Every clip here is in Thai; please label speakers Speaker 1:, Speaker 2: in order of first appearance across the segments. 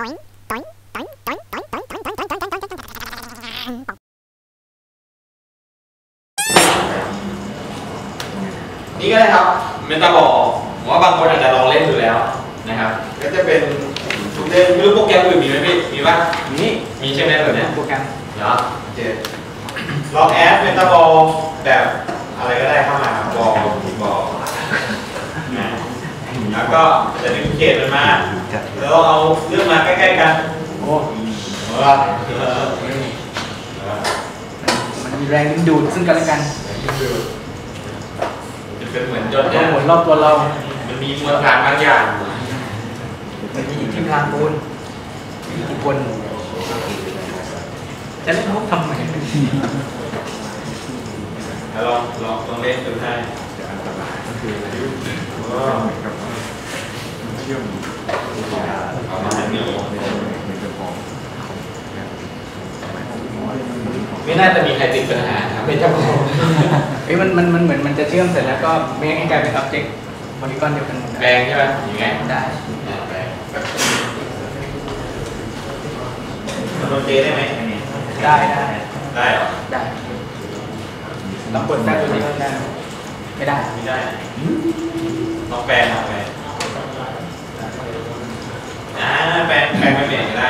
Speaker 1: นี่ก็ได้ครับเมตาบอลผมว่าบางคนอาจจะลองเล่นดูแล้วนะครับก็จะเป็นเล่นไม่รู้โปรแกรมอื่นมีไหมพี่มีป่ะ
Speaker 2: นี่
Speaker 1: มีใช่ไหมแบบเนี้ย
Speaker 2: โปรแกรม
Speaker 1: เหรอโอเคลองแอดเมตาบอลแบบอะไรก็ได้เข้ามาครับบอลบอลนะแล้วก็จะดึงเขตมันมา แล้วเอาเลือกมาใกล้ๆกัน
Speaker 2: โอ้
Speaker 1: เอาละเออ
Speaker 2: มันมีแรงดึงดูดซึ่งกันและกัน
Speaker 1: จะเป็นเหมือนจ
Speaker 2: แล้ว
Speaker 1: น
Speaker 2: ก็
Speaker 1: เนี่ย
Speaker 2: หมุนรอบตัวเรา
Speaker 1: มันมีมวลฐานบางอย่าง
Speaker 2: มันมีอิทธิพลังปูนมีอิทธิพลจะเล่นมุกทำไม
Speaker 1: แล้วลองลองลองเล่นดูให้อ๋อเอามาทางนี้ ไม่น่าจะมีใครติดปัญหาครับเป็นเจ้าของ
Speaker 2: เอ้ยมันมันมันเหมือนมันจะเชื่อมเสร็จแล้วก็เมคให้กลายเป็น object โพลีกอนเดียวกันหมด
Speaker 1: แปลงใช่ไหมยังไง
Speaker 2: ได้
Speaker 1: อ่าแปลงมันโดนเจได้ไหม
Speaker 2: ได้ได้
Speaker 1: ได้เหรอ
Speaker 2: ได้ลองกดได้ตัวนี้ก็ได้ไม่ได้
Speaker 1: ไม่ได้ลองแปลงลองแปลง อ่าแปลงแปลงไม่เปลี่ยนก็ได้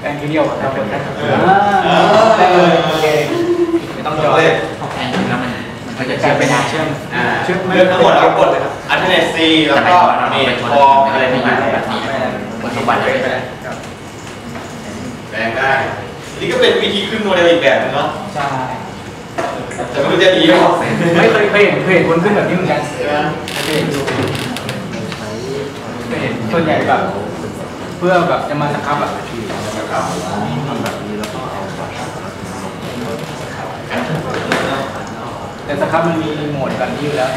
Speaker 2: แปลงทีเดียวอะเรากดได้
Speaker 1: เออ
Speaker 2: เลยโอเคไม่ต้องจอ
Speaker 1: เล่น
Speaker 3: พอแพนถึงแล้วมันมันจะเชื่อม
Speaker 2: เป็
Speaker 3: ไม่
Speaker 2: น
Speaker 3: ได้
Speaker 2: เชื่อม
Speaker 1: อ่า
Speaker 2: เชื่อม
Speaker 1: เลือกทั้งหมดแล้วกดเลยครับอัลเทอร์เนซีแล้วก็เมทฟอร์มอะไรประมาณนี้
Speaker 3: แบบนี้บนสมบัติเลย
Speaker 1: แปลงได้นี่ก็เป็นวิธีขึ้นโมเดลอีกแบบนึงเนาะ
Speaker 2: ใช่
Speaker 1: แต่ไม่รู้จะดีหรอ
Speaker 2: ไม่เคยเคยเห็นเคยเห็นคนขึ้นแบบนี้เหมือนกันเคยเห็นดูเคยเห็นส่วนใหญ่แบบ เพื่อแบบจะมาสครับแบบที่แบ
Speaker 1: บนี้แล้วก็เอา
Speaker 2: แต่สครับมันมีโหมดแบบนี้อยู่แล้ว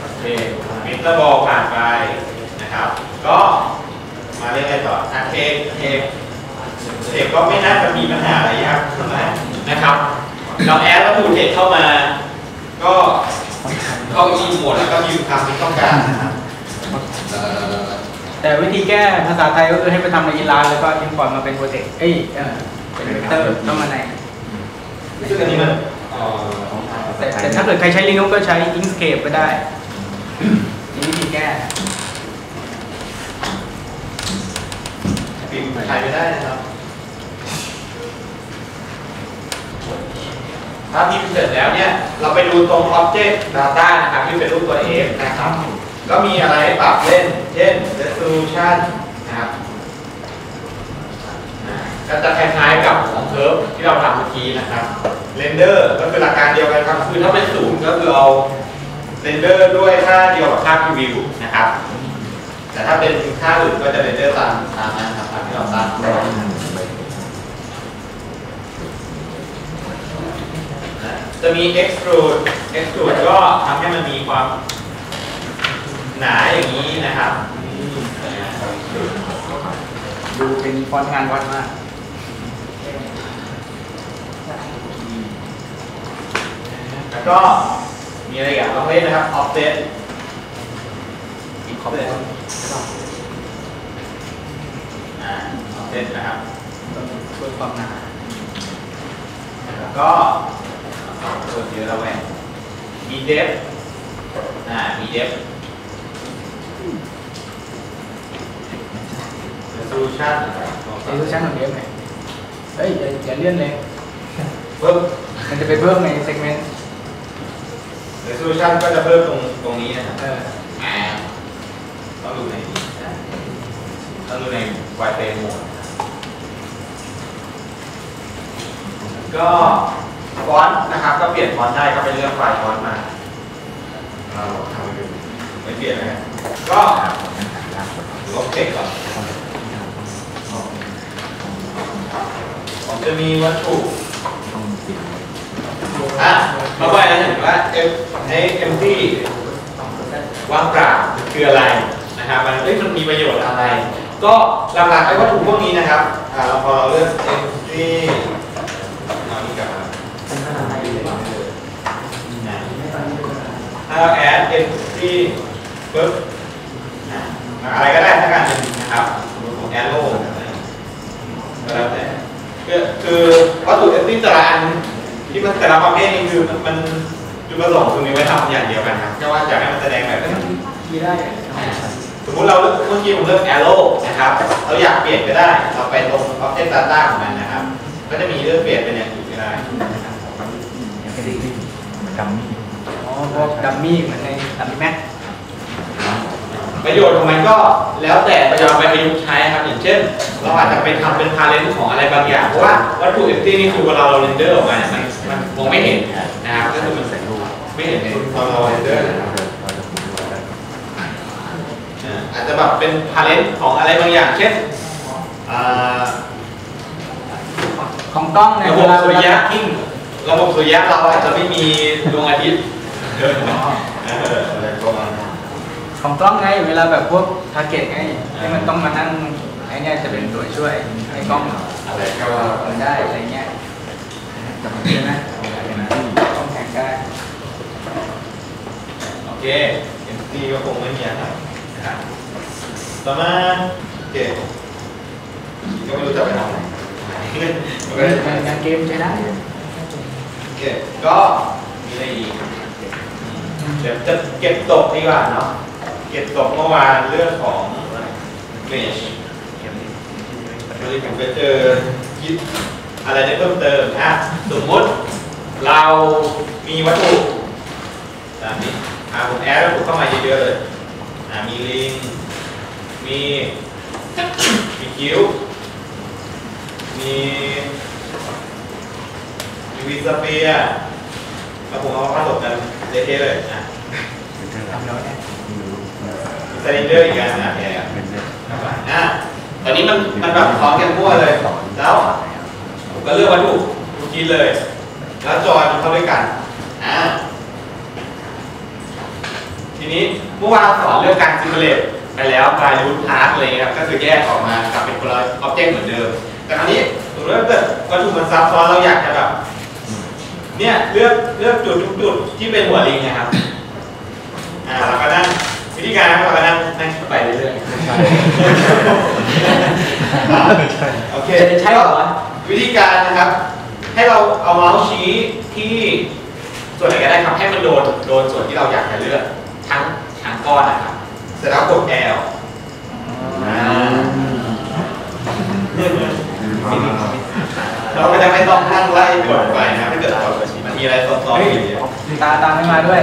Speaker 1: โอเคมิเตอร์บอลผ่านไปนะครับ ก็มาเล่นอะไรต่ออะเทคเทคเทคก็ไม่น่าจะมีปัญหาอะไรยากเท่ไหร่นะครับเราแอดแล้วดูเทคเข้ามา ก็เข้าอีโหมดแล้วก็พิมพ์คำที่ต้องการนะครับ
Speaker 2: แต่วิธีแก้ภาษาไทยก็คือให้ไปทำในอีลานแล้วก็อินพอร์ตมาเป็นโปรเจกต์เอ้ยเออเป็นเวกเตอร์เข้ามาใน
Speaker 1: ซึ่งอันนี้มันเอ่อ
Speaker 2: แต่แต่ถ้าเกิดใครใช้ Linux ก็ใช้ Inkscape ก็ได้นี่วิธีแก้
Speaker 1: พิมพ์ใช้ไม่ได้นะครับถ้าพิมพ์เสร็จแล้วเนี่ย เราไปดูตรง Object Data นะครับที่เป็นรูปตัว F นะครับ ก็มีอะไรปรับเล่น เช่น Resolution นะครับก็จะคล้ายๆกับของ Curve ที่เราทำเมื่อกี้นะครับ Render ก็คือหลักการเดียวกันครับ คือถ้าเป็นศูนย์ก็คือเอา Render ด้วยค่าเดียวกับค่า preview นะครับ แต่ถ้าเป็นค่าอื่นก็จะ Render ตามตามนั้นครับตามที่เราตั้งจะมี extrude extrude ก็ทำให้มันมีความ หนาอย่างนี้นะครับ
Speaker 2: ดูเป็นฟอนต์งานวัดมาก
Speaker 1: แล้วก็มีอะไรอีกันลองเล่นนะครับ offset
Speaker 2: อีกขอบ
Speaker 1: offset อ่า offset นะครับ
Speaker 2: เพื่อความหนา
Speaker 1: แล้วก็ส่วนเดียวเราแหวนมี depth อ่ามี depth resolution
Speaker 2: เซลูชันของเดฟไหมเฮ้ยอย่าอย่าเลื่อนเลย
Speaker 1: เพิ่ม
Speaker 2: มันจะไปเพิ่มในเซกเมนต์
Speaker 1: resolution ก็จะเพิ่มตรงตรงนี้นะครับ
Speaker 2: เออ
Speaker 1: อ่าต้องดูในนี้นะต้องดูใน wireframe mode ก็ฟอนต์นะครับ ก็เปลี่ยนฟอนต์ได้ก็ไปเลือกไฟล์ฟอนต์มาเราทำไปดูไม่เปลี่ยนนะก็ลบเทคก่อนผม จะมีวัตถุอะมาไว้แล้วเห็นว่าเอ็มไอ้เอ็มที่ว่างเปล่าคืออะไรนะครับมันเอ้ยมันมีประโยชน์อะไร ก็หลักๆไอ้วัตถุพวกนี้นะครับอ่าเราพอเราเลือกเอ็มที่เอานี่กลับมาถ้าเราแอดเอ็มที่ปุ๊บอะไรก็ได้ทั้งกันนะครับสมมติของแอโร่ก็แล้วแต่ คือคือวัตถุเอที่แต่ละอันที่มันแต่ละประเภทนี่คือมันมันจุดประสงค์คือมีไว้ทำอย่างเดียวกันครับแค่ว่าอยากให้มันแสดงแบบนั้น
Speaker 2: คีย์ได้
Speaker 1: สมมติเราเลือกเมื่อกี้ผมเลือก arrow นะครับ เราอยากเปลี่ยนก็ได้ เราไปตรง object data ของมันนะครับ ก็จะมีเลือกเปลี่ยนเป็นอย่างอื่นก็ได้
Speaker 3: กัมมี่
Speaker 2: อ๋อพวกดัมมี่เหมือนในดัมมี่แม็ก
Speaker 1: ประโยชน์ของมันก็แล้วแต่ประโยชน์ไปประยุกต์ใช้ครับอย่างเช่น เราอาจจะไปทำเป็น parent ของอะไรบางอย่างเพราะว่าวัตถุ empty นี่คือเวลาเราเรนเดอร์ออกมาเนี่ยมันมันมองไม่เห็นนะครับก็คือมันไม่เห็นในตอนเราเรนเดอร์นะครับอ่าอาจจะแบบเป็น parent ของอะไรบางอย่างเช่นอ
Speaker 2: ของกล้องเนี่ย
Speaker 1: ระบบ
Speaker 2: ลา
Speaker 1: สุริยะระบบสุริยะเราอาจจะไม่มีดวงอาทิตย์
Speaker 2: ของกล้องไงเวลาแบบพวกทาร์เก็ตไงที่มันต้องมานั่งไอ้เนี่ยจะเป็นตัวช่วยให้กล้อง
Speaker 1: อะไรก็
Speaker 2: เปิดได้อะไรเงี้ยใช่ไหมกล้องแข่งได้
Speaker 1: โอเคเอ็นซีก็คงไม่มีอะไรนะครับต่อมาโอเคก็ไม่รู้จะไปทำอะไร
Speaker 2: งานงานเกมใช้ได้
Speaker 1: โอเคก็มีอะไรอีกเดี๋ยวจะเก็บตกดีกว่าเนาะเก็บตกเมื่อวานเรื่องของเมชวันนี้ผมไปเจอคิดอะไรได้เพิ่มเติมนะสมมติเรามีวัตถุตามนี้อ่าผมแอดวัตถุเข้ามาเยอะๆเลยอ่ามีลิง มีมีคิ้ว มีมีวิสเปียแล้วผมเอามาผสมกันเละๆเลยอะ
Speaker 2: ทำแล้วเนี่ย
Speaker 1: มี สไลเดอร์อีกอันนะเนี่ยอะตอนนี้มันมันแบบซ้อนกันมั่วเลย แล้วผมก็เลือกวัตถุทุกทีเลย แล้วจอยมันเข้าด้วยกันอ่าทีนี้เมื่อวานสอนเรื่องการซิมูเลตไปแล้วปลายรูทพาร์ทอะไรเงี้ยครับก็คือแยกออกมากลับเป็นคนละอ็อบเจกต์เหมือนเดิม แต่คราวนี้สมมติว่าเกิดวัตถุมันซับซ้อนเราอยากจะแบบเนี่ยเลือกเลือกจุดทุกจุดที่เป็นหัวลิงนะครับ อ่าเราก็นั่งวิ ธีการเราก็นั่งนั่งไปเรื่อยๆโอเค
Speaker 2: จะใช่เหรอวะ
Speaker 1: วิธีการนะครับ ให้เราเอาเมาส์ชี้ที่ส่วนไหนก็ได้ครับให้มันโดนโดนส่วนที่เราอยากจะเลือกทั้งทั้งก้อนนะครับ เสร็จแล้วกด L เราก็จะไม่ต้องนั่งไล่กดไปนะครับถ้าเกิดเรามันมีอะไรซ้อนๆอยู่เนี่ย
Speaker 2: ตาตาไม่มาด้วย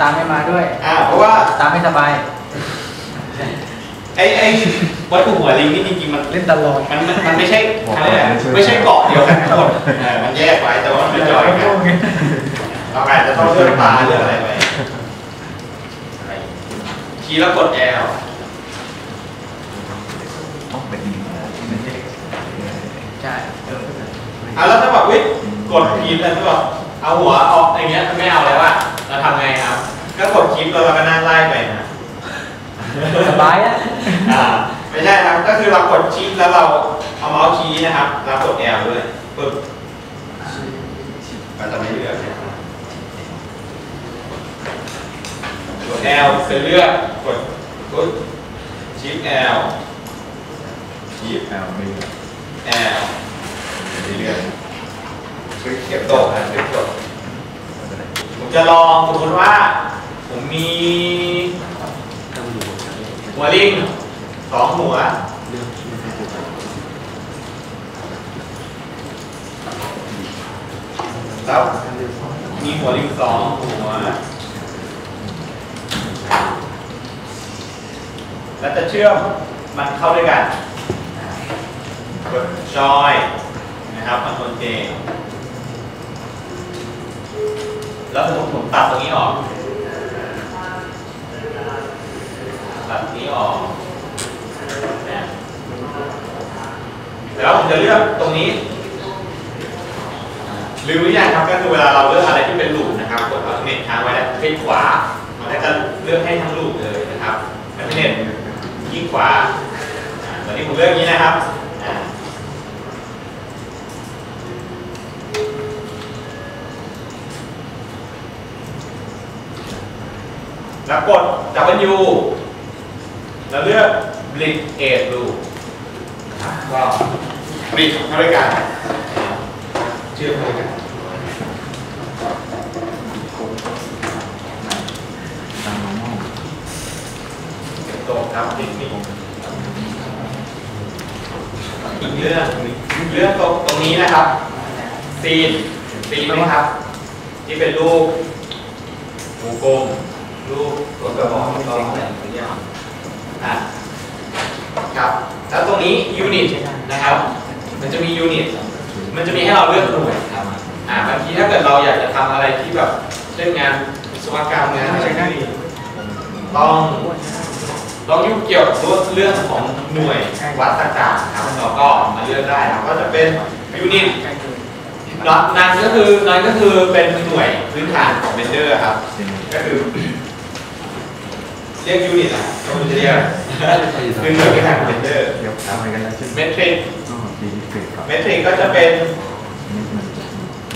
Speaker 2: ตาไม่มาด้วย
Speaker 1: อ่าเพราะว่า
Speaker 2: ตาไม่สบาย
Speaker 1: ไอ้ไอ้วัตถุหัวลิงนี่จริงๆมัน
Speaker 2: เล่นตลอด
Speaker 1: มันมันมันไม่ใช่อะไรอะไม่ใช่เกาะเดียวกันทั้งหมดเออมันแยกไปแต่ว่ามันไม่จอยกันเราอาจจะต้องเลือกปลาเลือกอะไรไปอะไรคีย์แล้วกด L
Speaker 3: ต้องเป็นดี
Speaker 2: ใช่เออ
Speaker 1: อะแล้วถ้าแบบวิกดคีย์แล้วก็แบบเอาหัวออกอย่างเงี้ยไม่เอาแล้วอะเราทำไงครับ ก็กดคีย์แล้วเราก็นั่งไล่ไปนะ
Speaker 2: สบายอะ
Speaker 1: อ่าไม่ใช่ครับ ก็คือเรากดชิปแล้วเราเอาเมาส์ชี้นะครับเรากด L ด้วยปึ๊บมันจะไม่เลือกนะครับกด L เป็นเลือกกดกดชิป L ชิป
Speaker 3: แอลไม่
Speaker 1: L ไม่เลือกเก็บตกนะเก็บตกผมจะลองสมมติว่าผ มีหัวลิงสองหัว แล้ว มีหัวลิงสองหัว แล้วจะเชื่อมมันเข้าด้วยกันกดจอยนะครับคอนโทรลเจแล้วสมมติผมตัดตรงนี้ออก ตัดนี้ออกนะแล้วผมจะเลือกตรงนี้ลืมหรือยังครับก็คือเวลาเราเลือกอะไรที่เป็นลูปนะครับกดอัลเทอร์เนทค้างไว้แล้วคลิกขวา มันก็จะเลือกให้ทั้งลูปเลยนะครับอัลเทอร์เนทคลิกขวาตอนนี้ผมเลือกอย่างนี้นะครับแล้วกด W แล้วเลือก Blit Edge Blue ก็บลิดเข้าด้วยกันเชื่อมเข้าด้วยกัน
Speaker 3: ตามน้องมอง
Speaker 1: ตรงครับนิดนึงอีกเรื่องเรื่องตรงตรงนี้นะครับซีนซีนไหมครับ ที่เป็นรูปวงกลมรูปตัวกระบอกตัวอะไรอย่างเงี้ย ครับแล้วตรงนี้ยูนิตนะครับ มันจะมียูนิตมันจะมีให้เราเลือกหน่วยครับอ่าบางทีถ้าเกิดเราอยากจะทำอะไรที่แบบเล่นงงานวิศวกรรมงานอะไรที่ต้องต้องยุ่งเกี่ยวกับเรื่องของหน่วยวัดต่างๆครับเราก็มาเลือกได้ครับก็จะเป็นยูนิตนั้นก็คือนั้นก็คือเป็นหน่วยพื้นฐานของเบนเดอร์ครับ ก็คือ เรียกยูนิตอะก็มันจะเรียกคือหน่วยพื้นฐานของเบนเดอร์
Speaker 3: เดี๋ยวทำอะไรกันแล้วใช่ไหม
Speaker 1: เมทริก
Speaker 3: ก็ดีที่เกิดครับ
Speaker 1: เมทริกก็จะเป็น
Speaker 3: นี่มัน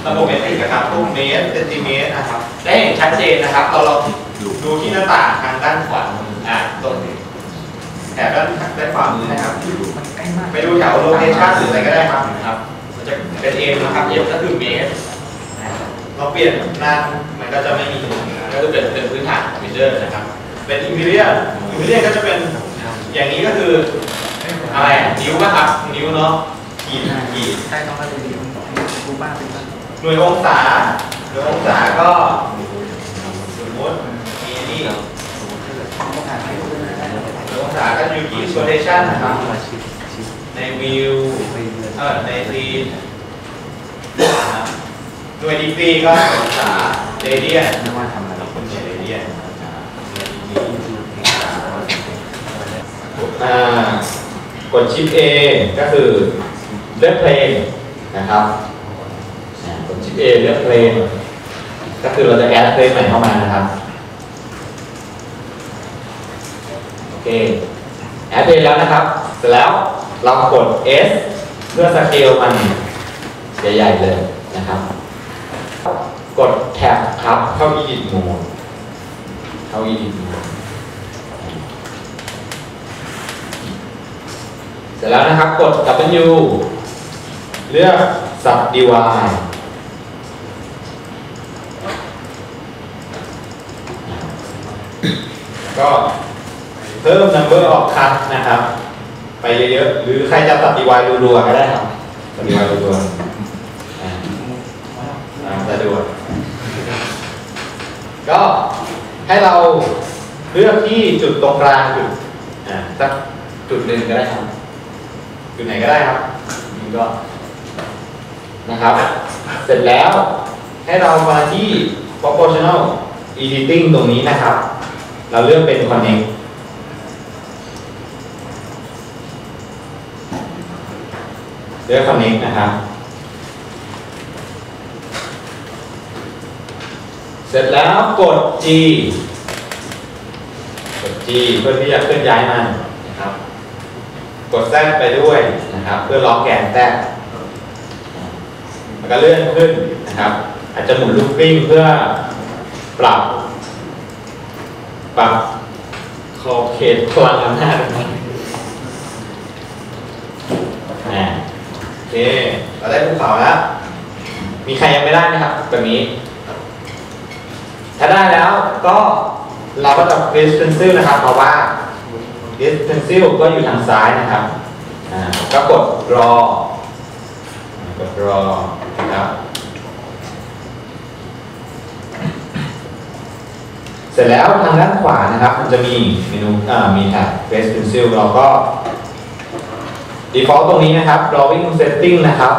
Speaker 1: ระบบเมตริกนะครับรูปเมตรเซนติเมตรนะครับ ได้เห็นชัดเจนนะครับ เราเราดูที่หน้าต่างทางด้านขวามืออ่าตรงนี้แถบด้านด้านขวามือนะครับ
Speaker 3: มันใกล้มาก
Speaker 1: ไปดูแถวโลเคชั่นหรืออะไรก็ได้ครับนะครับ มันจะเป็นเอ็มนะครับเอ็มก็คือเมตรเราเปลี่ยนหน้ามันก็จะไม่มี ก็จะเป็นเป็นพื้นฐานของวินเดอร์นะครับ เป็นอิมพีเรียอิมพีเรียก็จะเป็นอย่างนี้ก็คืออะไรอะนิ้วป่ะครับนิ้วเนาะขีดขีด
Speaker 2: ใช่ต้องมาเรียนกูบ้าเป็นบ้า
Speaker 1: หน่วยองศาหน่วยองศาก็สมมติมีนี่หน่วยองศาก็อยู่ที่โซเดชันนะครับในวิวเออในซีนนะครับหน่วยดีกรีก็องศาเรเดียน
Speaker 3: ไม่ว่าทำอะไรเรา
Speaker 1: คนเฉลยเรียนอ่า กดชิป A ก็คือเลือกเพลงนะครับกดชิป A เลือกเพลงก็คือเราจะแอดเพลงใหม่เข้ามานะครับโอเคแอดเพลงแล้วนะครับ เสร็จแล้วเรากด S เพื่อสเกลมันใหญ่ๆเลยนะครับ กดแท็บครับเข้า edit mode เข้า edit mode เสร็จแล้วนะครับกด W เลือก subdivide ก็เพิ่ม number of cut นะครับ ไปเยอะๆ หรือใครจะ subdivide รัวๆก็ได้ครับ subdivide รัวๆสะดวกก็ให้เราเลือกที่จุดตรงกลางจุดสักจุดหนึ่งก็ได้ครับ จุดไหนก็ได้ครับนี่ก็นะครับ เสร็จแล้วให้เรามาที่ proportional editing ตรงนี้นะครับ เราเลือกเป็น connect เลือก connect นะครับ เสร็จแล้วกด G กด G เพื่อที่จะเคลื่อนย้ายมัน นะครับกด Z ไปด้วยนะครับ เพื่อล็อกแกน Z แล้วก็เลื่อนขึ้นนะครับ อาจจะหมุนลูกกลิ้งเพื่อปรับ ปรับขอบเขตพลังอำนาจของมันอ่าโอเคเราได้ภูเขาแล้ว มีใครยังไม่ได้ไหมครับแบบนี้ ถ้าได้แล้วก็เราก็จะ list pencil นะครับเพราะว่า list pencil ก็อยู่ทางซ้ายนะครับอ่าก็กด draw กด draw นะครับ เสร็จแล้วทางด้านขวานะครับ มันจะมีเมนูอ่ามีแท็บ list pencil เราก็ default ตรงนี้นะครับ drawing setting นะครับ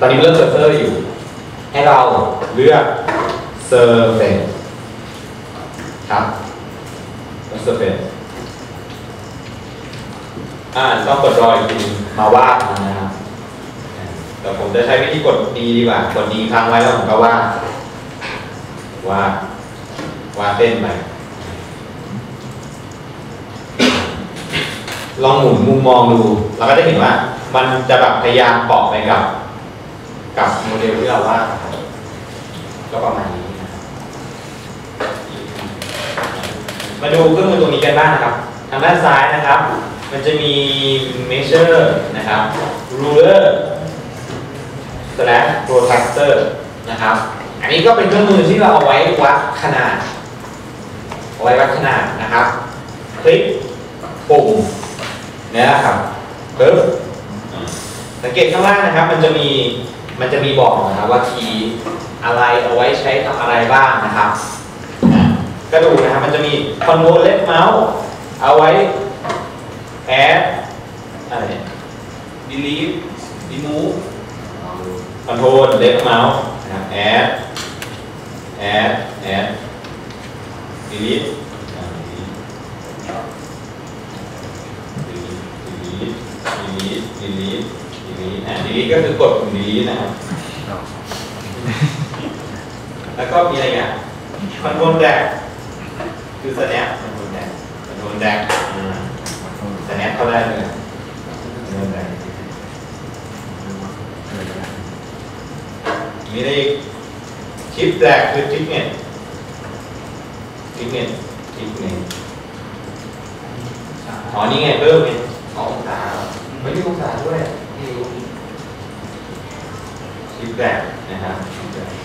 Speaker 1: ตอนนี้เลือก cursor อยู่ ให้เราเลือก surface ครับ surface อ่าต้องกดรออีกทีมาวาดมันนะครับแต่ผมจะใช้วิธีกดดีดีกว่ากดดีค้างไว้แล้วผมก็วาดวาดวาดเส้นไปลองหมุนมุมมองดูเราก็จะเห็นว่า มันจะแบบพยายามเกาะไปกับ กับโมเดลที่เราวาดก็ประมาณนี้นะครับมาดูเครื่องมือตัวนี้กันบ้างนะครับ ทางด้านซ้ายนะครับ มันจะมี measure นะครับ ruler slash protractor นะครับ อันนี้ก็เป็นเครื่องมือที่เราเอาไว้วัดขนาด เอาไว้วัดขนาดนะครับ คลิกปุ่มเนี่ยนะครับปึ๊บสังเกตข้างล่างนะครับ มันจะมี มันจะมีบอกนะครับว่าคีย์อะไรเอาไว้ใช้ทำอะไรบ้างนะครับอะก็ดูนะครับ มันจะมี control left mouse เอาไว้ add อะไรเนี่ย delete remove control left mouse นะครับ add add add delete อ่า delete delete delete delete อ่า delete ก็คือกดปุ่ม delete นะครับ แล้วก็มีอะไรอะ control drag คือ snap control drag control drag อ่า snap เข้าได้เลย control drag มีอะไรอีก shift drag คือ shift เนี่ย shift เนี่ย shift เนี่ยอ๋อนี่ไงเพิ่มไงสององศาไม่มีองศาด้วยไม่รู้ชิปแบบนะครับ shift back